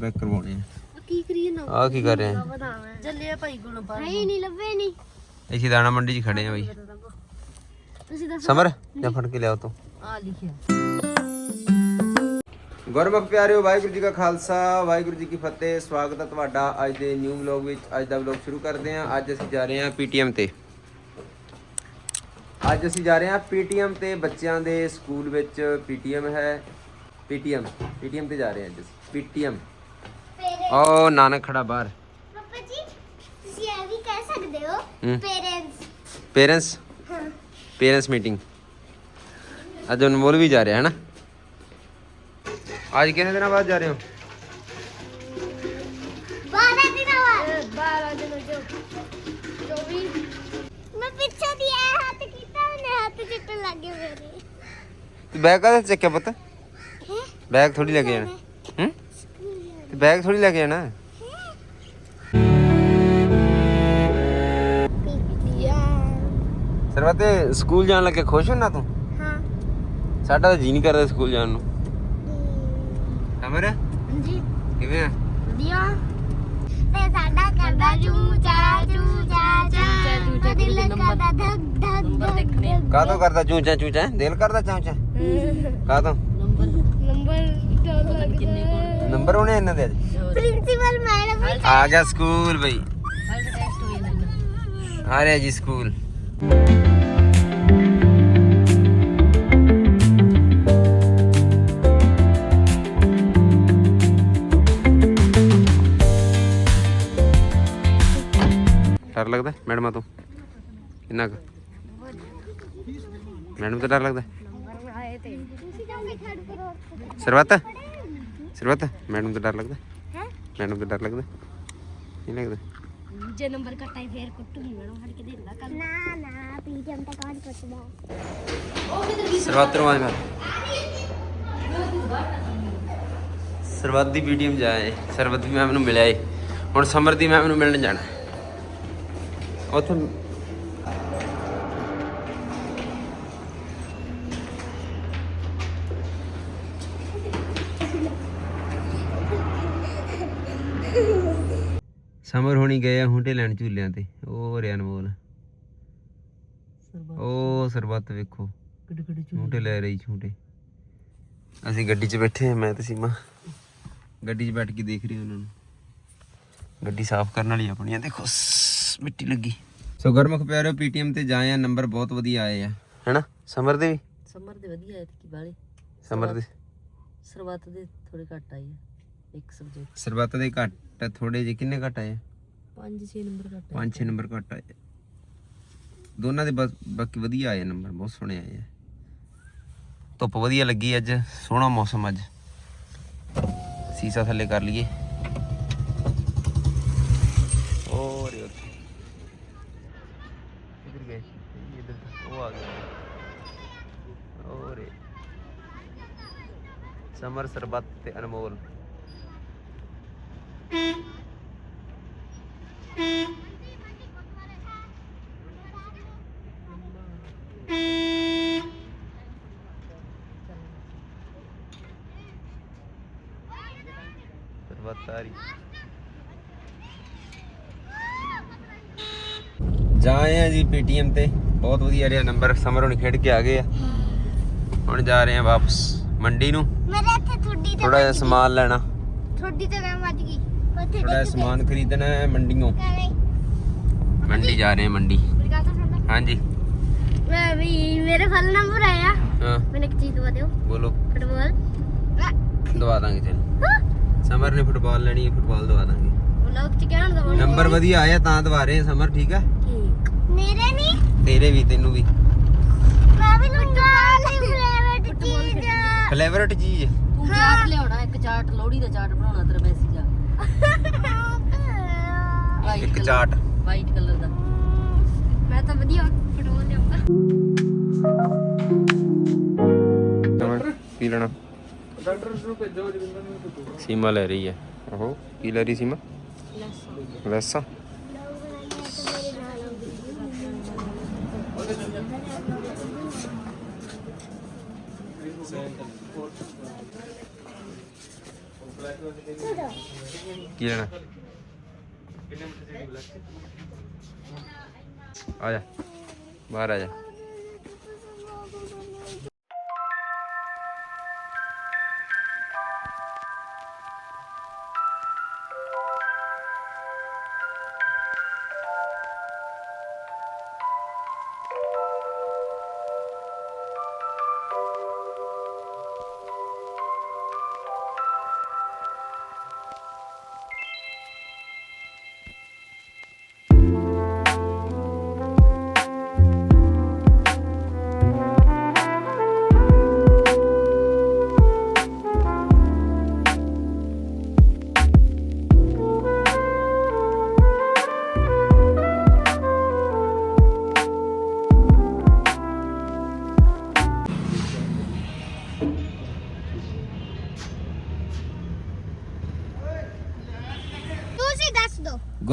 Back ਕਰਵਾਉਣੇ ਆ ਕੀ ਕਰੀਏ ਨਾ? ਆ ਕੀ ਕਰ ਰਹੇ ਆ ਵਧਾਵਾਂ ਚੱਲਿਆ ਭਾਈ ਗੁਣ ਪਰ ਨਹੀਂ ਨਹੀਂ ਲੱਭੇ ਨਹੀਂ। ਅਸੀਂ ਦਾਣਾ ਮੰਡੀ 'ਚ ਖੜੇ ਆ ਬਈ। ਤੁਸੀਂ ਦੱਸੋ। ਸਮਰ ਜਾਂ ਫੜ ਕੇ ਲਿਆਓ ਤੂੰ। ਆ ਲਿਖਿਆ। ਗੁਰਮੁਖ ਪਿਆਰਿਓ ਵਾਹਿਗੁਰੂ ਜੀ ਕਾ ਖਾਲਸਾ ਵਾਹਿਗੁਰੂ ਜੀ ਕੀ ਫਤਿਹ। ਸਵਾਗਤ ਹੈ ਤੁਹਾਡਾ ਅੱਜ ਦੇ ਨਿਊ ਵਲੌਗ ਵਿੱਚ। ਅੱਜ ਦਾ ਵਲੌਗ ਸ਼ੁਰੂ ਕਰਦੇ ਹਾਂ। ਅੱਜ ਅਸੀਂ ਜਾ ਰਹੇ ਹਾਂ ਪੀਟੀਐਮ ਤੇ। ਅੱਜ ਅਸੀਂ ਜਾ ਰਹੇ ਹਾਂ ਪੀਟੀਐਮ ਤੇ। ਬੱਚਿਆਂ ਦੇ ਸਕੂਲ ਵਿੱਚ ਪੀਟੀਐਮ ਹੈ। ਪੀਟੀਐਮ ਪੀਟੀਐਮ ਤੇ ਜਾ ਰਹੇ ਹਾਂ ਅੱਜ ਅਸੀਂ। ਪੀਟੀਐਮ। ਓ ਨਾਨਕ ਖੜਾ ਬਾਹਰ। ਪਾਪਾ ਜੀ ਤੁਸੀਂ ਇਹ ਵੀ ਕਹਿ ਸਕਦੇ ਹੋ। ਪੇਰੈਂਟਸ ਪੇਰੈਂਟਸ ਹਾਂ। ਪੇਰੈਂਟਸ ਮੀਟਿੰਗ ਅੱਜ ਅਨਮੋਲ ਵੀ ਜਾ ਰਿਹਾ ਹੈ ਨਾ ਅੱਜ ਕਿੰਨੇ ਦਿਨਾਂ ਬਾਅਦ ਜਾ ਰਹੇ ਹੋ? 12 ਦਿਨਾਂ ਬਾਅਦ। 12 ਦਿਨਾਂ ਜੋ 24 ਮੈਂ ਪਿੱਛੇ ਦੀ ਇਹ ਹੱਥ ਕੀਤਾ ਉਹਨੇ ਹੱਥ ਚਿੱਟਣ ਲੱਗ ਮੇਰੇ। ਬੈਗ ਕਾਹਦੇ ਚੱਕਿਆ ਪੁੱਤ? ਹੈ? ਬੈਗ ਥੋੜੀ ਲੈ ਕੇ ਜਾਣਾ। ਬੈਗ ਥੋੜੀ ਲੈ ਕੇ ਜਾਣਾ ਸਰਵਤੇ ਸਕੂਲ ਜਾਣ ਲੱਗੇ ਖੁਸ਼ ਹੋ ਨਾ ਤੂੰ ਹਾਂ ਸਾਡਾ ਤਾਂ ਜੀ ਨਹੀਂ ਕਰਦਾ ਸਕੂਲ ਜਾਣ ਨੂੰ ਅਮਰ ਜੀ ਕਿਵੇਂ ਆ ਵਧੀਆ ਤੇ ਸਾਡਾ ਕਰਦਾ ਚੂ ਚਾ ਚੂ ਚਾ ਚਾ ਚੂ ਚਾ ਦਿਲ? ਕਰਦਾ ਧਕ ਧਕ ਨੰਬਰ ਦਿਲ ਕਰਦਾ ਕਾਹਤੋਂ ਨੰਬਰ ਕਿੰਨੇ ਕੋਲ ਨੰਬਰ ਹੋਣੇ ਇਹਨਾਂ ਦੇ ਅੱਜ? ਪ੍ਰਿੰਸੀਪਲ ਮੈਡਮ ਆ ਗਿਆ ਸਕੂਲ ਬਈ। ਆ ਰਿਹਾ ਜੀ ਸਕੂਲ। ਡਰ ਲੱਗਦਾ ਮੈਡਮਾਂ ਤੋਂ? ਕਿੰਨਾ ਕੁ? ਮੈਡਮ ਤੋਂ ਡਰ ਲੱਗਦਾ? ਨੰਬਰ ਆਏ ਤੇ ਤੁਸੀਂ ਜਾਂਦੇ ਖੜ ਕਰੋ ਸਰਵਤ ਸਰਵਤ ਮੈਡਮ ਤੋਂ ਡਰ ਲੱਗਦਾ? ਹੈ? ਮੈਡਮ ਤੋਂ ਡਰ ਲੱਗਦਾ? ਨਹੀਂ ਲੱਗਦਾ? ਜੇ ਨੰਬਰ ਕੱਟਾਈ ਫੇਰ ਕੁੱਟੂਗੀ ਮੈਡਮ ਹਟ ਕੇ ਦੇਣਾ ਕੱਲ ਨਾ ਨਾ ਪੀਟੀਐਮ ਤਾਂ ਕੌਣ ਕੁੱਟਦਾ ਸਰਬੱਤ ਨੂੰ ਮਾਰ ਸਰਬੱਤ ਦੀ ਪੀਟੀਐਮ ਜਾਏ। ਸਰਬੱਤ ਦੀ ਮੈਮ ਨੂੰ ਮਿਲਿਆ ਏ। ਹੁਣ ਸਮਰ ਦੀ ਮੈਮ ਨੂੰ ਮਿਲਣ ਜਾਣਾ। ਉੱਥੇ ਸਮਰ ਹੋਣੀ ਗਏ ਆ ਹੁੰਡੇ ਲੈਣ ਝੂਲਿਆਂ ਤੇ। ਉਹ ਰਿਆ ਅਨਮੋਲ। ਉਹ ਸਰਬੱਤ ਵੇਖੋ। ਕਿੱਡ ਕਿੱਡ ਝੂਟੇ ਲੈ ਰਹੀ ਝੂਟੇ ਅਸੀਂ ਗੱਡੀ 'ਚ ਬੈਠੇ ਹਾਂ ਮੈਂ ਤੇ ਸੀਮਾ। ਗੱਡੀ 'ਚ ਬੈਠ ਕੇ ਦੇਖ ਰਹੇ ਉਹਨਾਂ ਨੂੰ। ਗੱਡੀ ਸਾਫ਼ ਕਰਨ ਵਾਲੀ ਆਪਣੀ ਆ। ਦੇਖੋ ਮਿੱਟੀ ਲੱਗੀ। ਸੋ ਗਰਮਖ ਪਿਆਰਿਓ ਪੀਟੀਐਮ ਤੇ ਜਾਏ ਆ। ਨੰਬਰ ਬਹੁਤ ਵਧੀਆ ਆਏ ਆ। ਹੈਨਾ? ਸਮਰ ਦੇ ਵੀ? ਸਮਰ ਦੇ ਵਧੀਆ ਐ ਕੀ ਬਾਲੇ ਸਮਰ ਦੇ। ਸਰਬੱਤ ਦੇ ਥੋੜੇ ਘੱਟ ਆਈ ਆ। ਇੱਕ ਸਬਜੈਕਟ ਸਰਬੱਤ ਦੇ ਘੱਟ। ਥੋੜੇ ਜਿਹੇ ਕਿੰਨੇ ਘੱਟ ਆਏ 5-6 ਨੰਬਰ ਘੱਟ 5-6 ਨੰਬਰ ਘੱਟ ਆਏ। ਦੋਨਾਂ ਦੇ ਬਾਕੀ ਵਧੀਆ ਆਏ ਨੰਬਰ ਬਹੁਤ ਸੋਹਣੇ ਆਏ ਆ। ਧੁੱਪ ਵਧੀਆ ਲੱਗੀ ਅੱਜ ਸੋਹਣਾ ਮੌਸਮ ਅੱਜ। ਸੀਸਾ ਥੱਲੇ ਕਰ ਲਈਏ। ਹੋਰ ਯਾਰ ਕਿੱਧਰ ਗਏ ਇੱਧਰ ਉਹ ਆ ਗਿਆ। ਹੋਰ ਸਮਰ ਸਰਬੱਤ ਤੇ ਅਨਮੋਲ। ਰਹੀ ਜਾਏ ਆ ਜੀ ਪੀਟੀਐਮ ਤੇ। ਬਹੁਤ ਵਧੀਆ ਰਿਹਾ ਨੰਬਰ ਸਮਰ ਹੁਣ ਖੇਡ ਕੇ ਆ ਗਏ ਆ। ਹੁਣ ਜਾ ਰਹੇ ਆ ਵਾਪਸ ਮੰਡੀ ਨੂੰ। ਮੇਰੇ ਇੱਥੇ ਥੋੜੀ ਤੇ ਥੋੜਾ ਜਿਹਾ ਸਮਾਨ ਲੈਣਾ। ਥੋੜੀ ਤੇ ਮੈਂ ਵੱਜ ਗਈ। ਉੱਥੇ ਥੋੜਾ ਜਿਹਾ ਸਮਾਨ ਖਰੀਦਣਾ ਹੈ ਮੰਡੀੋਂ ਮੰਡੀ ਜਾ ਰਹੇ ਆ ਮੰਡੀ। ਹਾਂਜੀ। ਮੈਂ ਵੀ ਮੇਰੇ ਫਲ ਨੰਬਰ ਆਇਆ। ਹਾਂ। ਮੈਨੂੰ ਇੱਕ ਚੀਜ਼ ਦਵਾ ਦਿਓ। ਬੋਲੋ। ਫੁੱਟਬਾਲ। ਦਵਾ ਦਾਂਗੇ ਚਲ। ਸਮਰ ਨੇ ਫੁੱਟਬਾਲ ਲੈਣੀ ਹੈ ਫੁੱਟਬਾਲ ਦਵਾ ਦਾਂਗੇ। ਵਲੌਗ ਚ ਨੰਬਰ ਵਧੀਆ ਆਇਆ ਤਾਂ ਦਵਾ ਰਹੇ ਸਮਰ ਠੀਕ ਆ? ਠੀਕ। ਮੇਰੇ ਨਹੀਂ ਤੇਰੇ ਵੀ ਤੈਨੂੰ ਵੀ। ਮੈਂ ਵੀ ਲੁੱਟਾ ਲਈ ਫੇਵਰਟ ਚੀਜ਼ ਫਲੇਵਰਟ ਚੀਜ਼? ਤੂੰ ਚਾਟ ਲਿਆਉਣਾ ਇੱਕ ਚਾਟ ਲੋਹੜੀ ਦਾ ਚਾਟ ਬਣਾਉਣਾ ਤੇਰਾ ਮੈਸੇਜ ਆ ਵਾਈਟ ਇੱਕ ਚਾਟ। ਵਾਈਟ ਕਲਰ ਦਾ। ਮੈਂ ਤਾਂ ਵਧੀਆ ਫੁੱਟਬਾਲ ਲਿਆਉਂਗਾ ਲੈਣਾ ਸੀਮਾ ਲੈ ਰਹੀ ਹੈ। ਆਹੋ ਕੀ ਲੈ ਰਹੀ ਸੀਮਾ? ਲੈਸਾ। ਕੀ ਲੈਣਾ? ਆ ਜਾ ਬਾਹਰ ਆ ਜਾ।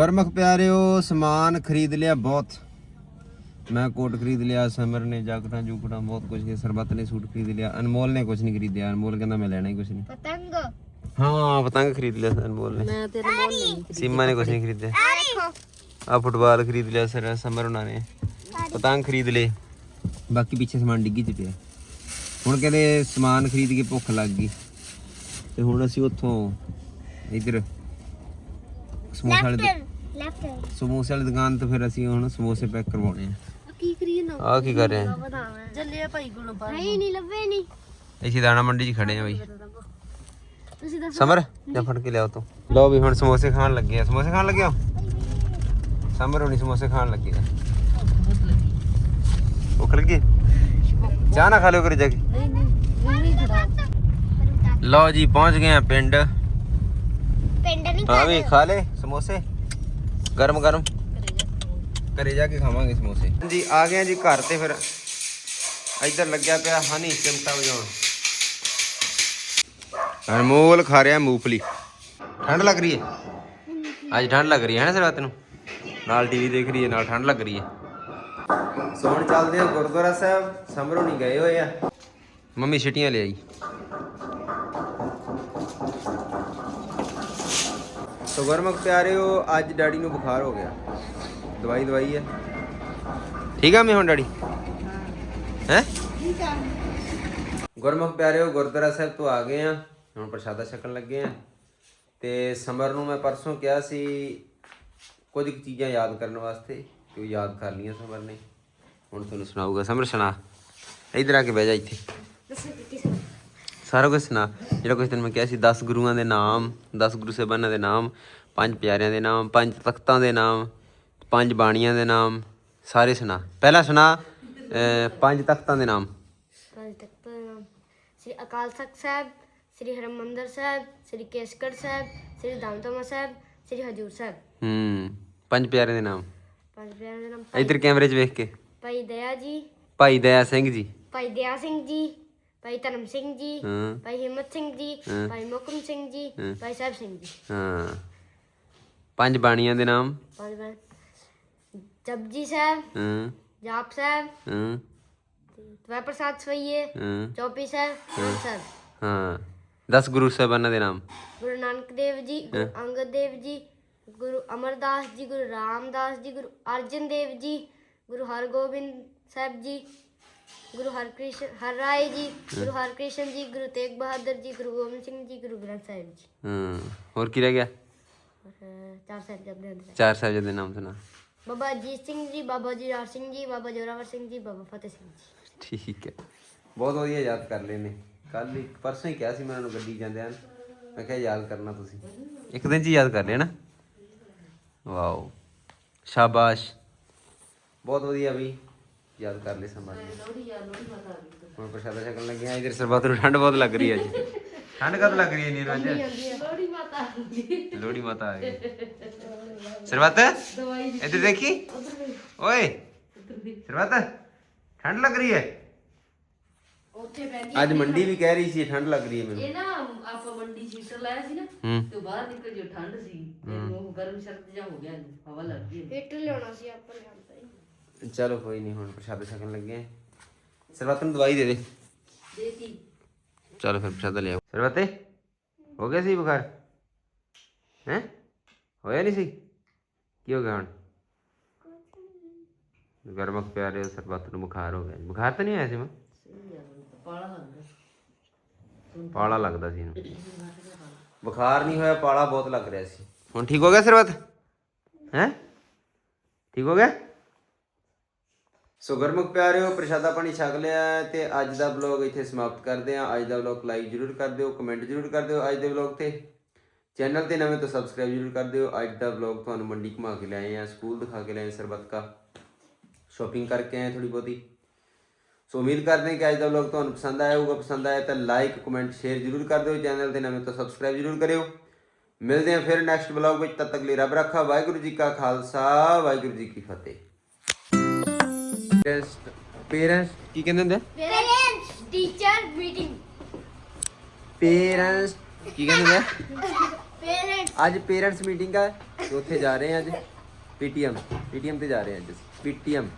ਗੁਰਮੁਖ ਪਿਆਰਿਓ ਸਮਾਨ ਖਰੀਦ ਲਿਆ ਬਹੁਤ। ਮੈਂ ਕੋਟ ਖਰੀਦ ਲਿਆ ਸਮਰ ਨੇ ਜਾਕਟਾਂ ਜੂਕਟਾਂ ਬਹੁਤ ਕੁਝ ਸਰਬੱਤ ਨੇ ਸੂਟ ਖਰੀਦ ਲਿਆ ਅਨਮੋਲ ਨੇ ਕੁਝ ਨਹੀਂ ਖਰੀਦਿਆ ਅਨਮੋਲ ਕਹਿੰਦਾ ਮੈਂ ਲੈਣਾ ਹੀ ਕੁਝ ਨਹੀਂ। ਪਤੰਗ। ਹਾਂ ਪਤੰਗ ਖਰੀਦ ਲਿਆ ਅਨਮੋਲ ਨੇ। ਮੈਂ ਤੇਰੇ ਮੋਲ ਨਹੀਂ ਸੀਮਾ ਨੇ ਕੁਝ ਨਹੀਂ ਖਰੀਦਿਆ। ਆ ਫੁੱਟਬਾਲ ਖਰੀਦ ਲਿਆ ਸਰ ਸਮਰ ਉਹਨਾਂ ਨੇ। ਪਤੰਗ ਖਰੀਦ ਲਏ। ਬਾਕੀ ਪਿੱਛੇ ਸਮਾਨ ਡਿੱਗੀ ਚ ਪਿਆ। ਹੁਣ ਕਹਿੰਦੇ ਸਮਾਨ ਖਰੀਦ ਕੇ ਭੁੱਖ ਲੱਗ ਗਈ। ਤੇ ਹੁਣ ਅਸੀਂ ਉੱਥੋਂ ਇਧਰ ਸਮੋਸੇ ਵਾਲੇ ਸਮੋਸੇ ਵਾਲੀ ਦੁਕਾਨ ਤੋਂ ਫਿਰ ਅਸੀਂ ਹੁਣ ਸਮੋਸੇ ਪੈਕ ਕਰਵਾਉਣੇ ਆ। ਕੀ ਕਰੀਏ ਨਾ? ਆ ਕੀ ਕਰ ਰਹੇ ਆ? ਬਣਾਵਾਂ ਚੱਲਿਆ ਭਾਈ ਕੋਲੋਂ ਬਾਹਰ। ਨਹੀਂ ਨਹੀਂ ਲੱਭੇ ਨਹੀਂ। ਅਸੀਂ ਦਾਣਾ ਮੰਡੀ 'ਚ ਖੜੇ ਆ ਬਈ। ਤੁਸੀਂ ਦੱਸੋ। ਸਮਰ ਜਾਂ ਫੜ ਕੇ ਲਿਆਓ ਤੂੰ। ਲਓ ਵੀ ਹੁਣ ਸਮੋਸੇ ਖਾਣ ਲੱਗੇ ਆ। ਸਮੋਸੇ ਖਾਣ ਲੱਗੇ ਹੋ? ਸਮਰ ਹੋਣੀ ਸਮੋਸੇ ਖਾਣ ਲੱਗੇ ਆ। ਭੁੱਖ ਲੱਗੀ? ਚਾਹ ਨਾ ਖਾ ਲਿਓ ਕਰੇ ਜਾ ਕੇ। ਨਹੀਂ ਨਹੀਂ ਨਹੀਂ ਲਓ ਜੀ ਪਹੁੰਚ ਗਏ ਆ ਪਿੰਡ। ਪਿੰਡ ਨਹੀਂ ਹਾਂ ਵੀ ਖਾ ਲੈ ਸਮੋਸੇ? ਗਰਮ ਗਰਮ। ਘਰੇ ਜਾ ਕੇ ਖਾਵਾਂਗੇ। ਸਮੋਸੇ। ਜੀ ਆ ਗਏ ਆ ਜੀ ਘਰ ਤੇ ਫਿਰ। ਇੱਧਰ ਲੱਗਿਆ ਪਿਆ ਹਨੀ ਚਿਮਟਾ ਵਜਾਉਣ। ਅਨਮੋਲ ਖਾ ਰਿਹਾ ਮੂੰਗਫਲੀ। ਠੰਡ ਲੱਗ ਰਹੀ ਹੈ? ਅੱਜ ਠੰਡ ਲੱਗ ਰਹੀ ਹੈ ਨਾ ਸਰ ਰਾਤ ਨੂੰ? ਨਾਲ ਟੀਵੀ ਦੇਖ ਰਹੀ ਹੈ ਨਾਲ ਠੰਡ ਲੱਗ ਰਹੀ ਹੈ। ਸੋਣ ਚੱਲਦੇ ਆ ਗੁਰਦੁਆਰਾ ਸਾਹਿਬ ਸਮਰੋਂ ਨਹੀਂ ਗਏ ਹੋਏ ਆ। ਮੰਮੀ ਛਿਟੀਆਂ ਲਿਆਈ ਸੋ ਗੁਰਮੁਖ ਪਿਆਰਿਓ ਅੱਜ ਡੈਡੀ ਨੂੰ ਬੁਖਾਰ ਹੋ ਗਿਆ। ਦਵਾਈ ਦਵਾਈ ਹੈ। ਠੀਕ ਆ ਮੈਂ ਹੁਣ ਡੈਡੀ? ਹੈ? ਗੁਰਮੁਖ ਪਿਆਰਿਓ ਗੁਰਦੁਆਰਾ ਸਾਹਿਬ ਤੋਂ ਆ ਗਏ ਆ ਹੁਣ ਪ੍ਰਸ਼ਾਦਾ ਛਕਣ ਲੱਗੇ ਆ ਤੇ ਸਮਰ ਨੂੰ ਮੈਂ ਪਰਸੋਂ ਕਿਹਾ ਸੀ ਕੁਝ ਕੁ ਚੀਜ਼ਾਂ ਯਾਦ ਕਰਨ ਵਾਸਤੇ ਤੇ ਉਹ ਯਾਦ ਕਰ ਲਈਆਂ ਸਮਰ ਨੇ। ਹੁਣ ਤੁਹਾਨੂੰ ਸੁਣਾਊਗਾ। ਸਮਰ ਸੁਣਾ। ਇਧਰ ਆ ਕੇ ਬਹਿ ਜਾ ਇੱਥੇ। ਸਾਰਾ ਕੁਝ ਸੁਣਾ। ਜਿਹੜਾ ਕੁਝ ਤੈਨੂੰ ਮੈਂ ਕਿਹਾ ਸੀ 10 ਗੁਰੂਆਂ ਦੇ ਨਾਮ 10 ਗੁਰੂ ਸਾਹਿਬਾਨਾਂ ਦੇ ਨਾਮ ਪੰਜ ਪਿਆਰਿਆਂ ਦੇ ਨਾਮ ਪੰਜ ਤਖਤਾਂ ਦੇ ਨਾਮ ਪੰਜ ਬਾਣੀਆਂ ਦੇ ਨਾਮ ਸਾਰੇ ਸੁਣਾ। ਪਹਿਲਾਂ ਸੁਣਾ ਪੰਜ ਤਖਤਾਂ ਦੇ ਨਾਮ। ਪੰਜ ਤਖਤਾਂ ਦੇ ਨਾਮ। ਸ੍ਰੀ ਅਕਾਲ ਤਖਤ ਸਾਹਿਬ ਸ੍ਰੀ ਹਰਮੰਦਰ ਸਾਹਿਬ ਸ੍ਰੀ ਕੇਸਗੜ੍ਹ ਸਾਹਿਬ ਸ੍ਰੀ ਦਮਦਮਾ ਸਾਹਿਬ ਸ੍ਰੀ ਹਜੂਰ ਸਾਹਿਬ। ਹੂੰ ਪੰਜ ਪਿਆਰਿਆਂ ਦੇ ਨਾਮ। ਪੰਜ ਪਿਆਰਿਆਂ ਦੇ ਨਾਮ। ਇਧਰ ਕੈਮਰੇ 'ਚ ਵੇਖ ਕੇ। ਭਾਈ ਦਇਆ ਜੀ। ਭਾਈ ਦਇਆ ਸਿੰਘ ਜੀ। ਭਾਈ ਦਇਆ ਸਿੰਘ ਜੀ। ਭਾਈ ਧਰਮ ਸਿੰਘ ਜੀ ਹਾਂ ਭਾਈ ਹਿੰਮਤ ਸਿੰਘ ਜੀ। ਭਾਈ ਮੁਕਮ ਸਿੰਘ ਜੀ। ਭਾਈ ਸਾਹਿਬ ਸਿੰਘ ਜੀ ਹਾਂ ਪੰਜ ਬਾਣੀਆਂ ਦੇ ਨਾਮ ਪੰਜ ਜਪਜੀ ਸਾਹਿਬ ਹਾਂ ਜਾਪ ਸਾਹਿਬ ਹਾਂ ਤਵਾ ਪ੍ਰਸਾਦ ਸਵਈਏ ਹਾਂ ਚੌਪੀ ਸਾਹਿਬ ਸਾਹਿਬ ਹਾਂ 10 ਗੁਰੂ ਸਾਹਿਬਾਨਾਂ ਦੇ ਨਾਮ ਗੁਰੂ ਨਾਨਕ ਦੇਵ ਜੀ ਗੁਰੂ ਅੰਗਦ ਦੇਵ ਜੀ ਗੁਰੂ ਅਮਰਦਾਸ ਜੀ ਗੁਰੂ ਰਾਮਦਾਸ ਜੀ ਗੁਰੂ ਅਰਜਨ ਦੇਵ ਜੀ ਗੁਰੂ ਹਰਗੋਬਿੰਦ ਸਾਹਿਬ ਜੀ ਗੁਰੂ ਹਰਕ੍ਰਿਸ਼ਨ ਹਰ ਰਾਏ ਜੀ ਗੁਰੂ ਹਰਕ੍ਰਿਸ਼ਨ ਜੀ ਗੁਰੂ ਤੇਗ ਬਹਾਦਰ ਜੀ ਗੁਰੂ ਗੋਬਿੰਦ ਸਿੰਘ ਜੀ ਗੁਰੂ ਗ੍ਰੰਥ ਸਾਹਿਬ ਜੀ। ਹਾਂ ਹੋਰ ਕੀ ਰਹਿ ਗਿਆ? ਅਹ, ਚਾਰ ਸਾਹਿਬ ਜਪਦੇ ਹੁੰਦੇ ਚਾਰ ਸਾਹਿਬ ਦੇ ਨਾਮ ਸੁਣਾ। ਬਾਬਾ ਅਜੀਤ ਸਿੰਘ ਜੀ ਬਾਬਾ ਜੀਰਾਰ ਸਿੰਘ ਜੀ ਬਾਬਾ ਜੋਰਾਵਰ ਸਿੰਘ ਜੀ ਬਾਬਾ ਫਤਿਹ ਸਿੰਘ ਜੀ। ਠੀਕ ਹੈ। ਬਹੁਤ ਵਧੀਆ ਯਾਦ ਕਰ ਲਏ ਨੇ। ਕੱਲ ਹੀ ਪਰਸੋਂ ਹੀ ਕਿਹਾ ਸੀ ਮੈਂ ਉਹਨਾਂ ਨੂੰ ਗੱਡੀ ਜਾਂਦਿਆਂ ਨੂੰ। ਮੈਂ ਕਿਹਾ ਯਾਦ ਕਰਨਾ ਤੁਸੀਂ। ਇੱਕ ਦਿਨ ਚ ਹੀ ਯਾਦ ਕਰ ਲਿਆ ਨਾ? ਵਾਓ। ਸ਼ਾਬਾਸ਼। ਬਹੁਤ ਵਧੀਆ ਵੀ। ਯਾਦ ਕਰ ਲਏ ਸਮਾਂ ਹੁਣ ਪ੍ਰਸ਼ਾਦਾ ਛਕਣ ਲੱਗੇ ਆ ਇਧਰ ਸਰਬੱਤ ਨੂੰ ਠੰਡ ਬਹੁਤ ਲੱਗ ਰਹੀ ਹੈ ਅੱਜ ਠੰਡ ਕਦ ਲੱਗ ਰਹੀ ਹੈ ਨੀਰੂ ਅੱਜ ਲੋੜੀ ਮਾਤਾ ਲੋੜੀ ਮਾਤਾ ਆ ਗਈ ਸਰਬੱਤ ਇੱਧਰ ਦੇਖੀ ਓਏ ਸਰਬੱਤ ਠੰਡ ਲੱਗ ਰਹੀ ਹੈ ਅੱਜ ਮੰਡੀ ਵੀ ਕਹਿ ਰਹੀ ਸੀ ਠੰਡ ਲੱਗ ਰਹੀ ਹੈ ਮੈਨੂੰ ਇਹ ਨਾ ਆਪਾਂ ਮੰਡੀ ਸੀਟਰ ਲਾਇਆ ਸੀ ਨਾ ਹੂੰ ਤੇ ਬਾਹਰ ਨਿਕਲ ਜੋ ਠੰਡ ਸੀ ਤੇ ਉਹ ਗਰਮ ਸਰਦ ਜਿਹਾ ਹੋ ਗਿਆ ਹਵਾ ਲੱਗ ਗਈ ਹਿੱਟ ਲਿਆਉਣਾ ਸੀ ਆਪਾਂ ਲਿਆਂਦਾ ਹੀ ਚਲੋ ਕੋਈ ਨਹੀਂ ਹੁਣ ਪ੍ਰਸ਼ਾਦਾ ਛਕਣ ਲੱਗੇ ਆ। ਸਰਬੱਤ ਨੂੰ ਦਵਾਈ ਦੇ ਦੇ। ਦੇਤੀ। ਚਲੋ ਫਿਰ ਪ੍ਰਸ਼ਾਦਾ ਲਿਆਓ ਸਰਬੱਤੇ ਹੋ ਗਿਆ ਸੀ ਬੁਖਾਰ? ਹੈ? ਹੋਇਆ ਨਹੀਂ ਸੀ? ਕੀ ਹੋ ਗਿਆ ਹੁਣ? ਗਰਮਕ ਪਿਆਰੇ ਸਰਬੱਤ ਨੂੰ ਬੁਖਾਰ ਹੋ ਗਿਆ ਬੁਖਾਰ ਤਾਂ ਨਹੀਂ ਆਇਆ ਸੀ ਮੈਂ? ਪਾਲਾ ਲੱਗਦਾ ਸੀ। ਇਹਨੂੰ। ਬੁਖਾਰ ਨਹੀਂ ਹੋਇਆ ਪਾਲਾ ਬਹੁਤ ਲੱਗ ਰਿਹਾ ਸੀ। ਹੁਣ ਠੀਕ ਹੋ ਗਿਆ ਸਰਬੱਤ? ਹੈ? ਠੀਕ ਹੋ ਗਿਆ? ਸੋ ਗਰਮਕ ਪਿਆਰਿਓ, ਪ੍ਰਸ਼ਾਦਾ ਪਾਣੀ ਛਕ ਲਿਆ ਹੈ ਤੇ ਅੱਜ ਦਾ ਵਲੌਗ ਇੱਥੇ ਸਮਾਪਤ ਕਰਦੇ ਹਾਂ। ਅੱਜ ਦਾ ਵਲੌਗ ਲਾਈਕ ਜਰੂਰ ਕਰ ਦਿਓ ਕਮੈਂਟ ਜਰੂਰ ਕਰ ਦਿਓ ਅੱਜ ਦੇ ਵਲੌਗ ਤੇ। ਚੈਨਲ ਤੇ ਨਵੇਂ ਤੋਂ ਸਬਸਕ੍ਰਾਈਬ ਜਰੂਰ ਕਰ ਦਿਓ। ਅੱਜ ਦਾ ਵਲੌਗ ਤੁਹਾਨੂੰ ਮੰਡੀ ਘੁਮਾ ਕੇ ਲਿਆਏ ਆ ਸਕੂਲ ਦਿਖਾ ਕੇ ਲਿਆਏ ਸਰਬੱਤ ਕਾ। ਸ਼ਾਪਿੰਗ ਕਰਕੇ ਆਏ ਥੋੜੀ ਬਹੁਤੀ। ਸੋ ਉਮੀਦ ਕਰਦੇ ਹਾਂ ਕਿ ਅੱਜ ਦਾ ਵਲੌਗ ਤੁਹਾਨੂੰ ਪਸੰਦ ਆਇਆ ਹੋਊਗਾ। ਪਸੰਦ ਆਇਆ ਤਾਂ ਲਾਈਕ ਕਮੈਂਟ ਸ਼ੇਅਰ ਜਰੂਰ ਕਰ ਦਿਓ। ਚੈਨਲ ਤੇ ਨਵੇਂ ਤੋਂ ਸਬਸਕ੍ਰਾਈਬ ਜਰੂਰ ਕਰਿਓ। ਮਿਲਦੇ ਹਾਂ ਫਿਰ ਨੈਕਸਟ ਵਲੌਗ ਵਿੱਚ। ਤਦ ਤੱਕ ਲਈ ਰੱਬ ਰੱਖਾ। ਵਾਹਿਗੁਰੂ ਜੀ ਕਾ ਖਾਲਸਾ, ਵਾਹਿਗੁਰੂ ਜੀ ਕੀ ਫਤਿਹ। ਪੇਰੈਂਟਸ ਕੀ ਕਹਿੰਦੇ ਹੁੰਦੇ? ਪੇਰੈਂਟਸ ਟੀਚਰ ਮੀਟਿੰਗ ਪੇਰੈਂਟਸ ਕੀ ਕਹਿੰਦੇ ਹੁੰਦੇ? ਪੇਰੈਂਟਸ ਅੱਜ ਪੇਰੈਂਟਸ ਮੀਟਿੰਗ ਆ ਤੇ ਉੱਥੇ ਜਾ ਰਹੇ ਹਾਂ ਅੱਜ। ਪੀਟੀਐਮ ਪੀਟੀਐਮ ਤੇ ਜਾ ਰਹੇ ਹਾਂ ਅੱਜ ਪੀਟੀਐਮ।